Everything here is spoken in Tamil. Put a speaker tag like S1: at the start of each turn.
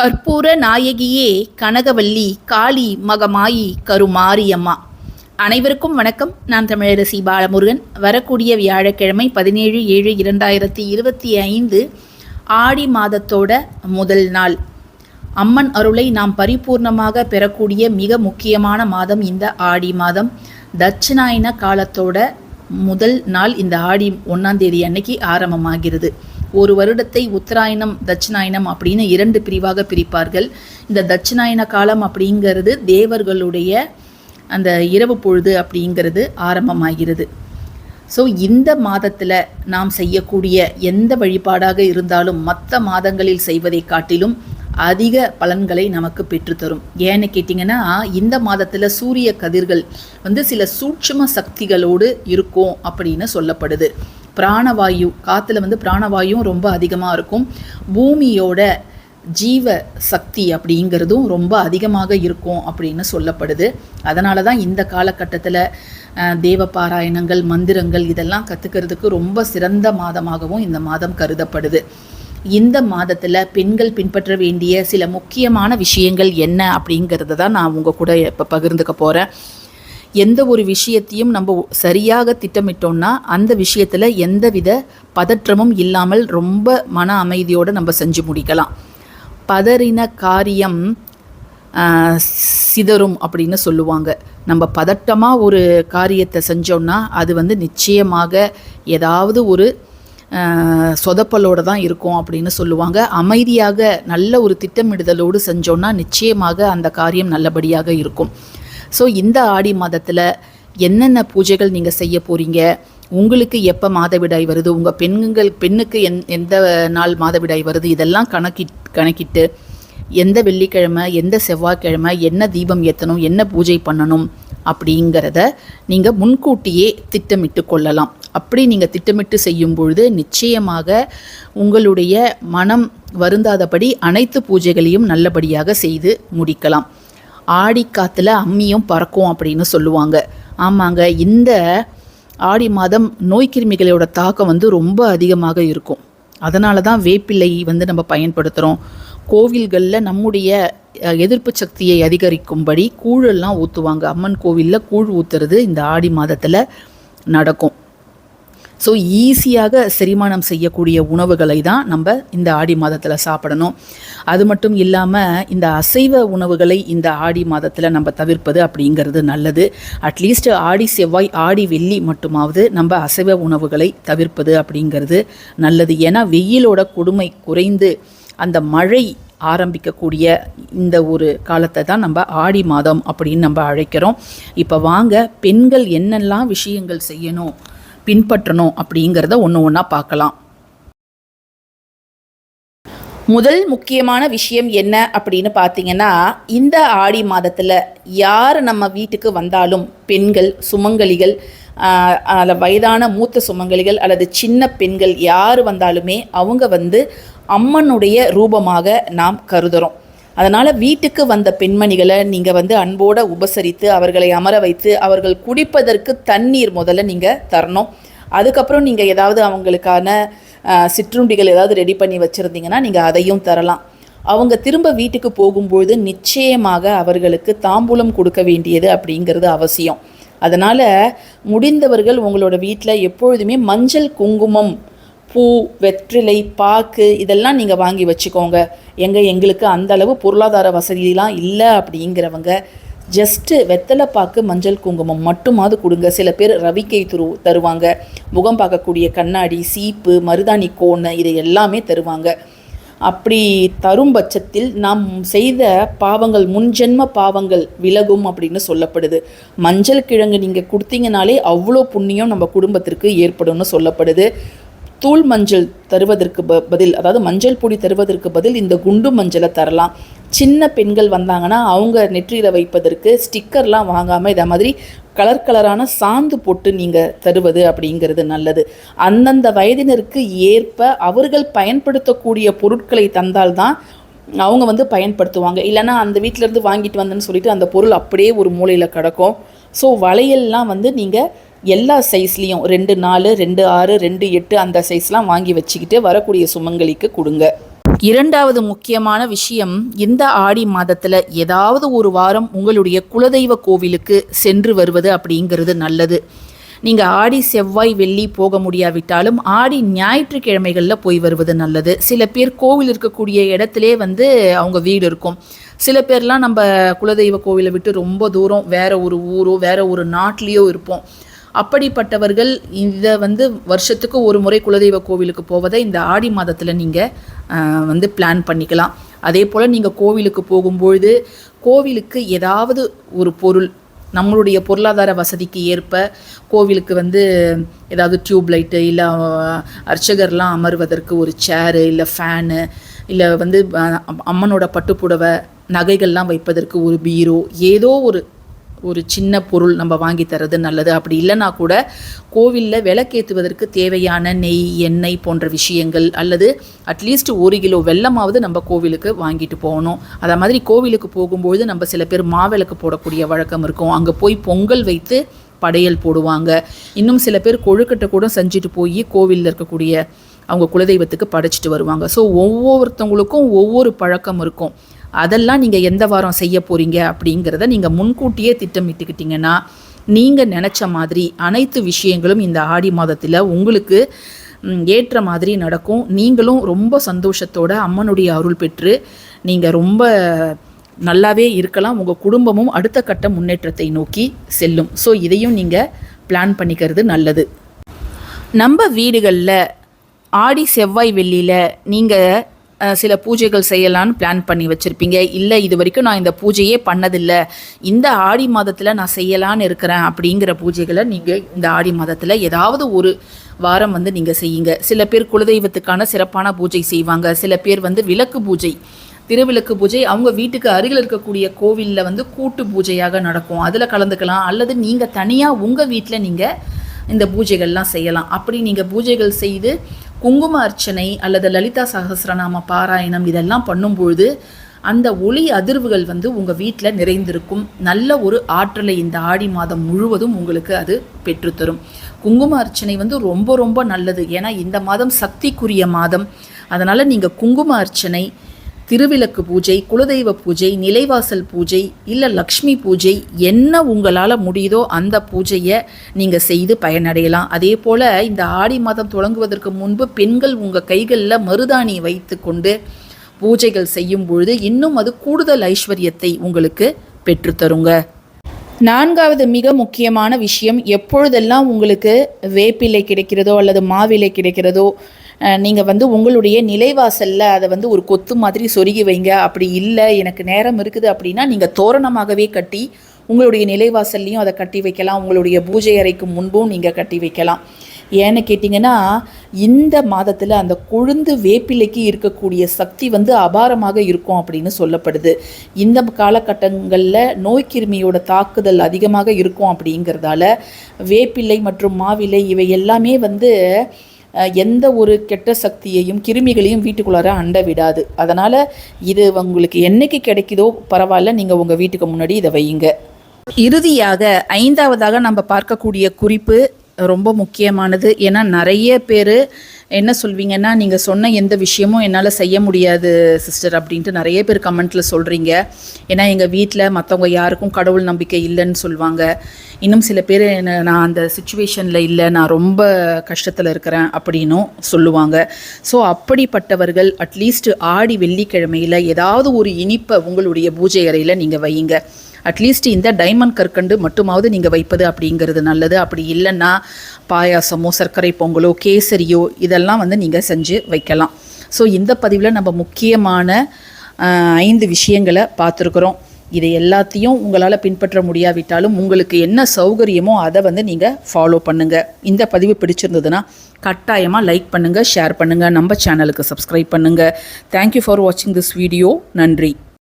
S1: கற்பூர நாயகியே கனகவல்லி காளி மகமாயி கருமாரியம்மா. அனைவருக்கும் வணக்கம். நான் தமிழரசி பாலமுருகன். வரக்கூடிய வியாழக்கிழமை பதினேழு ஏழு இரண்டாயிரத்தி இருபத்தி ஐந்து ஆடி மாதத்தோட முதல் நாள். அம்மன் அருளை நாம் பரிபூர்ணமாக பெறக்கூடிய மிக முக்கியமான மாதம் இந்த ஆடி மாதம். தட்சிணாயன காலத்தோட முதல் நாள் இந்த ஆடி ஒன்றாம் தேதி அன்னைக்கு ஆரம்பமாகிறது. ஒரு வருடத்தை உத்தராயணம் தட்சிணாயனம் அப்படின்னு இரண்டு பிரிவாக பிரிப்பார்கள். இந்த தட்சிணாயன காலம் அப்படிங்கிறது தேவர்களுடைய அந்த இரவு பொழுது அப்படிங்கிறது ஆரம்பமாகிறது. ஸோ இந்த மாதத்தில் நாம் செய்யக்கூடிய எந்த வழிபாடாக இருந்தாலும் மற்ற மாதங்களில் செய்வதை காட்டிலும் அதிக பலன்களை நமக்கு பெற்றுத்தரும் ஏன்னு கேட்டிங்கன்னா இந்த மாதத்தில் சூரிய கதிர்கள் வந்து சில சூட்சும சக்திகளோடு இருக்கும் அப்படின்னு சொல்லப்படுது. பிராணவாயு காற்றுல வந்து பிராணவாயும் ரொம்ப அதிகமாக இருக்கும். பூமியோட ஜீவ சக்தி அப்படிங்கிறதும் ரொம்ப அதிகமாக இருக்கும் அப்படின்னு சொல்லப்படுது. அதனால தான் இந்த காலகட்டத்தில் தேவ பாராயணங்கள் மந்திரங்கள் இதெல்லாம் கற்றுக்கிறதுக்கு ரொம்ப சிறந்த மாதமாகவும் இந்த மாதம் கருதப்படுது. இந்த மாதத்தில் பெண்கள் பின்பற்ற வேண்டிய சில முக்கியமான விஷயங்கள் என்ன அப்படிங்கிறத தான் நான் உங்கள் கூட இப்போ பகிர்ந்துக்க போகிறேன் எந்த ஒரு விஷயத்தையும் நம்ம சரியாக திட்டமிட்டோம்னா அந்த விஷயத்தில் எந்தவித பதற்றமும் இல்லாமல் ரொம்ப மன அமைதியோடு நம்ம செஞ்சு முடிக்கலாம். பதறின காரியம் சிதறும் அப்படின்னு சொல்லுவாங்க. நம்ம பதட்டமாக ஒரு காரியத்தை செஞ்சோம்னா அது வந்து நிச்சயமாக ஏதாவது ஒரு சொதப்பலோடு தான் இருக்கும் அப்படின்னு சொல்லுவாங்க. அமைதியாக நல்ல ஒரு திட்டமிடுதலோடு செஞ்சோன்னா நிச்சயமாக அந்த காரியம் நல்லபடியாக இருக்கும். ஸோ இந்த ஆடி மாதத்தில் என்னென்ன பூஜைகள் நீங்கள் செய்ய போகிறீங்க உங்களுக்கு எப்போ மாதவிடாய் வருது? உங்கள் பெண்கள் பெண்ணுக்கு எந் எந்த நாள் மாதவிடாய் வருது? இதெல்லாம் கணக்கி கணக்கிட்டு எந்த வெள்ளிக்கிழமை எந்த செவ்வாய்க்கிழமை என்ன தீபம் ஏற்றணும் என்ன பூஜை பண்ணணும் அப்படிங்கிறத நீங்கள் முன்கூட்டியே திட்டமிட்டு கொள்ளலாம். அப்படி நீங்கள் திட்டமிட்டு செய்யும் பொழுது நிச்சயமாக உங்களுடைய மனம் வருந்தாதபடி அனைத்து பூஜைகளையும் நல்லபடியாக செய்து முடிக்கலாம். ஆடிக்காத்தில் அம்மியும் பறக்கும் அப்படின்னு சொல்லுவாங்க. ஆமாங்க இந்த ஆடி மாதம் நோய்க்கிருமிகளோட தாக்கம் வந்து ரொம்ப அதிகமாக இருக்கும். அதனால தான் வேப்பிலை வந்து நம்ம பயன்படுத்துகிறோம் கோவில்களில் நம்முடைய எதிர்ப்பு சக்தியை அதிகரிக்கும்படி கூழெல்லாம் ஊற்றுவாங்க அம்மன் கோவிலில் கூழ் ஊற்றுறது இந்த ஆடி மாதத்தில் நடக்கும். ஸோ ஈஸியாக செரிமானம் செய்யக்கூடிய உணவுகளை தான் நம்ம இந்த ஆடி மாதத்தில் சாப்பிடணும். அது மட்டும் இல்லாமல் இந்த அசைவ உணவுகளை இந்த ஆடி மாதத்தில் நம்ம தவிர்ப்பது அப்படிங்கிறது நல்லது. அட்லீஸ்ட் ஆடி செவ்வாய் ஆடி வெள்ளி மட்டுமாவது நம்ம அசைவ உணவுகளை தவிர்ப்பது அப்படிங்கிறது நல்லது. ஏன்னா வெயிலோட கொடுமை குறைந்து அந்த மழை ஆரம்பிக்கக்கூடிய இந்த ஒரு காலத்தை தான் நம்ம ஆடி மாதம் அப்படின்னு நம்ம அழைக்கிறோம். இப்போ வாங்க பெண்கள் என்னெல்லாம் விஷயங்கள் செய்யணும்? பின்பற்றணும் அப்படிங்கிறத ஒன்று ஒன்றா பார்க்கலாம். முதல் முக்கியமான விஷயம் என்ன அப்படின்னு பார்த்தீங்கன்னா இந்த ஆடி மாதத்தில் யார் நம்ம வீட்டுக்கு வந்தாலும் பெண்கள் சுமங்கலிகள் அதில் வயதான மூத்த சுமங்கலிகள் அல்லது சின்ன பெண்கள் யார் வந்தாலுமே அவங்க வந்து அம்மனுடைய ரூபமாக நாம் கருதுகிறோம் அதனால் வீட்டுக்கு வந்த பெண்மணிகளை நீங்கள் வந்து அன்போடு உபசரித்து அவர்களை அமர வைத்து அவர்கள் குடிப்பதற்கு தண்ணீர் முதல்ல நீங்கள் தரணும். அதுக்கப்புறம் நீங்கள் ஏதாவது அவங்களுக்கான சிற்றுண்டிகள் ஏதாவது ரெடி பண்ணி வச்சுருந்தீங்கன்னா நீங்கள் அதையும் தரலாம். அவங்க திரும்ப வீட்டுக்கு போகும்பொழுது நிச்சயமாக அவர்களுக்கு தாம்பூலம் கொடுக்க வேண்டியது அப்படிங்கிறது அவசியம். அதனால் முடிந்தவர்கள் உங்களோட வீட்டில் எப்பொழுதுமே மஞ்சள் குங்குமம் பூ வெற்றிலை பாக்கு இதெல்லாம் நீங்கள் வாங்கி வச்சுக்கோங்க. எங்கே எங்களுக்கு அந்த அளவு பொருளாதார வசதியெலாம் இல்லை அப்படிங்கிறவங்க ஜஸ்ட்டு வெத்தலை பாக்கு மஞ்சள் குங்குமம் மட்டுமாவது கொடுங்க. சில பேர் ரவிக்கை துரு தருவாங்க. முகம் பார்க்கக்கூடிய கண்ணாடி சீப்பு மருதாணி கோணை இதை எல்லாமே தருவாங்க. அப்படி தரும் பட்சத்தில் நாம் செய்த பாவங்கள் முன்ஜென்ம பாவங்கள் விலகும் அப்படின்னு சொல்லப்படுது. மஞ்சள் கிழங்கு நீங்கள் கொடுத்தீங்கனாலே அவ்வளோ புண்ணியம் நம்ம குடும்பத்திற்கு ஏற்படும்னு சொல்லப்படுது. தூள் மஞ்சள் தருவதற்கு ப பதில் அதாவது மஞ்சள் பொடி தருவதற்கு பதில் இந்த குண்டு மஞ்சளை தரலாம். சின்ன பெண்கள் வந்தாங்கன்னா அவங்க நெற்றியில் வைப்பதற்கு ஸ்டிக்கர்லாம் வாங்காமல் இதை மாதிரி கலர் கலரான சாந்து போட்டு நீங்கள் தருவது அப்படிங்கிறது நல்லது. அந்தந்த வயதினருக்கு ஏற்ப அவர்கள் பயன்படுத்தக்கூடிய பொருட்களை தந்தால்தான் அவங்க வந்து பயன்படுத்துவாங்க. இல்லைனா அந்த வீட்டிலேருந்து வாங்கிட்டு வந்தேன்னு சொல்லிட்டு அந்த பொருள் அப்படியே ஒரு மூலையில் கிடக்கும். ஸோ வளையல்லாம் வந்து நீங்கள் எல்லா சைஸ்லேயும் ரெண்டு நாலு ரெண்டு ஆறு ரெண்டு எட்டு அந்த சைஸ்லாம் வாங்கி வச்சுக்கிட்டு வரக்கூடிய சுமங்கலிக்கு கொடுங்க. இரண்டாவது முக்கியமான விஷயம் இந்த ஆடி மாதத்தில் ஏதாவது ஒரு வாரம் உங்களுடைய குலதெய்வ கோவிலுக்கு சென்று வருவது அப்படிங்கிறது நல்லது. நீங்கள் ஆடி செவ்வாய் வெள்ளி போக முடியாவிட்டாலும் ஆடி ஞாயிற்றுக்கிழமைகளில் போய் வருவது நல்லது. சில பேர் கோவில் இருக்கக்கூடிய இடத்துலே வந்து அவங்க வீடு இருக்கும். சில பேர்லாம் நம்ம குலதெய்வ கோவிலை விட்டு ரொம்ப தூரம் வேற ஒரு ஊரோ வேற ஒரு நாட்டிலேயோ இருப்போம். அப்படிப்பட்டவர்கள் இதை வந்து வருஷத்துக்கு ஒரு முறை குலதெய்வ கோவிலுக்கு போவதை இந்த ஆடி மாதத்தில் நீங்கள் வந்து பிளான் பண்ணிக்கலாம். அதே போல் நீங்கள் கோவிலுக்கு போகும்பொழுது கோவிலுக்கு ஏதாவது ஒரு பொருள் நம்மளுடைய பொருளாதார வசதிக்கு ஏற்ப கோவிலுக்கு வந்து ஏதாவது டியூப் லைட்டு இல்லை அர்ச்சகர்லாம் அமர்வதற்கு ஒரு சேரு இல்லை ஃபேனு இல்லை வந்து அம்மனோட பட்டுப்புடவை நகைகள்லாம் வைப்பதற்கு ஒரு பீரோ ஏதோ ஒரு ஒரு சின்ன பொருள் நம்ம வாங்கி தரது நல்லது. அப்படி இல்லைனா கூட கோவிலில் விளக்கேற்றுவதற்கு தேவையான நெய் எண்ணெய் போன்ற விஷயங்கள் அல்லது அட்லீஸ்ட் ஒரு கிலோ வெள்ளமாவது நம்ம கோவிலுக்கு வாங்கிட்டு போகணும். அதை மாதிரி கோவிலுக்கு போகும்போது நம்ம சில பேர் மாவிளக்கு போடக்கூடிய வழக்கம் இருக்கும். அங்கே போய் பொங்கல் வைத்து படையல் போடுவாங்க. இன்னும் சில பேர் கொழுக்கட்டை கூட செஞ்சுட்டு போய் கோவிலில் இருக்கக்கூடிய அவங்க குலதெய்வத்துக்கு படைச்சிட்டு வருவாங்க. ஸோ ஒவ்வொருத்தவங்களுக்கும் ஒவ்வொரு பழக்கம் இருக்கும். அதெல்லாம் நீங்கள் எந்த வாரம் செய்ய போகிறீங்க அப்படிங்கிறத நீங்கள் முன்கூட்டியே திட்டமிட்டுக்கிட்டிங்கன்னா நீங்கள் நினச்ச மாதிரி அனைத்து விஷயங்களும் இந்த ஆடி மாதத்தில் உங்களுக்கு ஏற்ற மாதிரி நடக்கும். நீங்களும் ரொம்ப சந்தோஷத்தோட அம்மனுடைய அருள் பெற்று நீங்கள் ரொம்ப நல்லாவே இருக்கலாம். உங்கள் குடும்பமும் அடுத்த கட்ட முன்னேற்றத்தை நோக்கி செல்லும். ஸோ இதையும் நீங்கள் பிளான் பண்ணிக்கிறது நல்லது. நம்ம வீடுகளில் ஆடி செவ்வாய் வெள்ளியில் நீங்கள் சில பூஜைகள் செய்யலான்னு பிளான் பண்ணி வச்சுருப்பீங்க. இல்லை இது வரைக்கும் நான் இந்த பூஜையே பண்ணதில்லை. இந்த ஆடி மாதத்தில் நான் செய்யலான்னு இருக்கிறேன் அப்படிங்கிற பூஜைகளை நீங்கள் இந்த ஆடி மாதத்தில் ஏதாவது ஒரு வாரம் வந்து நீங்கள் செய்யுங்க. சில பேர் குலதெய்வத்துக்கான சிறப்பான பூஜை செய்வாங்க. சில பேர் வந்து விளக்கு பூஜை திருவிளக்கு பூஜை. அவங்க வீட்டுக்கு அருகில் இருக்கக்கூடிய கோவிலில் வந்து கூட்டு பூஜையாக நடக்கும். அதில் கலந்துக்கலாம். அல்லது நீங்கள் தனியாக உங்கள் வீட்டில் நீங்கள் இந்த பூஜைகள்லாம் செய்யலாம். அப்படி நீங்கள் பூஜைகள் செய்து குங்கும அர்ச்சனை அல்லது லலிதா சகசிரநாம பாராயணம் இதெல்லாம் பண்ணும்பொழுது அந்த ஒளி அதிர்வுகள் வந்து உங்கள் வீட்டில் நிறைந்திருக்கும். நல்ல ஒரு ஆற்றலை இந்த ஆடி மாதம் முழுவதும் உங்களுக்கு அது பெற்றுத்தரும். குங்கும அர்ச்சனை வந்து ரொம்ப ரொம்ப நல்லது. ஏன்னா இந்த மாதம் சக்திக்குரிய மாதம். அதனால் நீங்கள் குங்கும அர்ச்சனை திருவிளக்கு பூஜை குலதெய்வ பூஜை நிலைவாசல் பூஜை இல்லை லக்ஷ்மி பூஜை என்ன உங்களால் முடியுதோ அந்த பூஜையை நீங்கள் செய்து பயனடையலாம். அதே போல் இந்த ஆடி மாதம் தொடங்குவதற்கு முன்பு பெண்கள் உங்கள் கைகளில் மருதாணி வைத்து கொண்டு பூஜைகள் செய்யும் பொழுது இன்னும் அது கூடுதல் ஐஸ்வர்யத்தை உங்களுக்கு பெற்றுத்தருங்க நான்காவது மிக முக்கியமான விஷயம் எப்பொழுதெல்லாம் உங்களுக்கு வேப்பிலை கிடைக்கிறதோ அல்லது மாவிலை கிடைக்கிறதோ நீங்கள் வந்து உங்களுடைய நிலைவாசலில் அதை வந்து ஒரு கொத்து மாதிரி சொருகி வைங்க. அப்படி இல்லை எனக்கு நேரம் இருக்குது அப்படின்னா நீங்கள் தோரணமாகவே கட்டி உங்களுடைய நிலைவாசல்லையும் அதை கட்டி வைக்கலாம். உங்களுடைய பூஜை அறைக்கு முன்பும் நீங்கள் கட்டி வைக்கலாம். ஏன்னு கேட்டிங்கன்னா இந்த மாதத்தில் அந்த கொழுந்து வேப்பிலைக்கு இருக்கக்கூடிய சக்தி வந்து அபாரமாக இருக்கும் அப்படின்னு சொல்லப்படுது. இந்த காலகட்டங்களில் நோய்க்கிருமியோட தாக்குதல் அதிகமாக இருக்கும் அப்படிங்கிறதால வேப்பிலை மற்றும் மாவிலை இவை எல்லாமே வந்து எந்த ஒரு கெட்ட சக்தியையும் கிருமிகளையும் வீட்டுக்குள்ளார அண்ட விடாது. அதனால் இது உங்களுக்கு என்னைக்கு கிடைக்குதோ பரவாயில்ல நீங்கள் உங்கள் வீட்டுக்கு முன்னாடி இதை வையுங்க. இறுதியாக ஐந்தாவதாக நம்ம பார்க்கக்கூடிய குறிப்பு ரொம்ப முக்கியமானது. ஏன்னா நிறைய பேர் என்ன சொல்வீங்கன்னா நீங்கள் சொன்ன எந்த விஷயமும் என்னால் செய்ய முடியாது சிஸ்டர் அப்படின்ட்டு நிறைய பேர் கமெண்ட்டில் சொல்கிறீங்க ஏன்னா எங்கள் வீட்டில் மற்றவங்க யாருக்கும் கடவுள் நம்பிக்கை இல்லைன்னு சொல்லுவாங்க இன்னும் சில பேர் என்ன நான் அந்த சுச்சுவேஷனில் இல்லை நான் ரொம்ப கஷ்டத்தில் இருக்கிறேன் அப்படின்னும் சொல்லுவாங்க. ஸோ அப்படிப்பட்டவர்கள் அட்லீஸ்ட் ஆடி வெள்ளிக்கிழமையில் ஏதாவது ஒரு இனிப்பை உங்களுடைய பூஜை அறையில் நீங்கள் வையுங்க. அட்லீஸ்ட் இந்த டைமண்ட் கற்கண்டு மட்டுமாவது நீங்கள் வைப்பது அப்படிங்கிறது நல்லது. அப்படி இல்லைன்னா பாயாசமோ சர்க்கரை பொங்கலோ கேசரியோ இதெல்லாம் வந்து நீங்கள் செஞ்சு வைக்கலாம். ஸோ இந்த பதிவில் நம்ம முக்கியமான ஐந்து விஷயங்களை பார்த்துருக்குறோம். இதை எல்லாத்தையும் உங்களால் பின்பற்ற முடியாவிட்டாலும் உங்களுக்கு என்ன சௌகரியமோ அதை வந்து நீங்கள் ஃபாலோ பண்ணுங்கள் இந்த பதிவு பிடிச்சிருந்ததுன்னா கட்டாயமாக லைக் பண்ணுங்கள் ஷேர் பண்ணுங்கள் நம்ம சேனலுக்கு சப்ஸ்கிரைப் பண்ணுங்கள் தேங்க்யூ ஃபார் வாட்சிங் திஸ் வீடியோ நன்றி.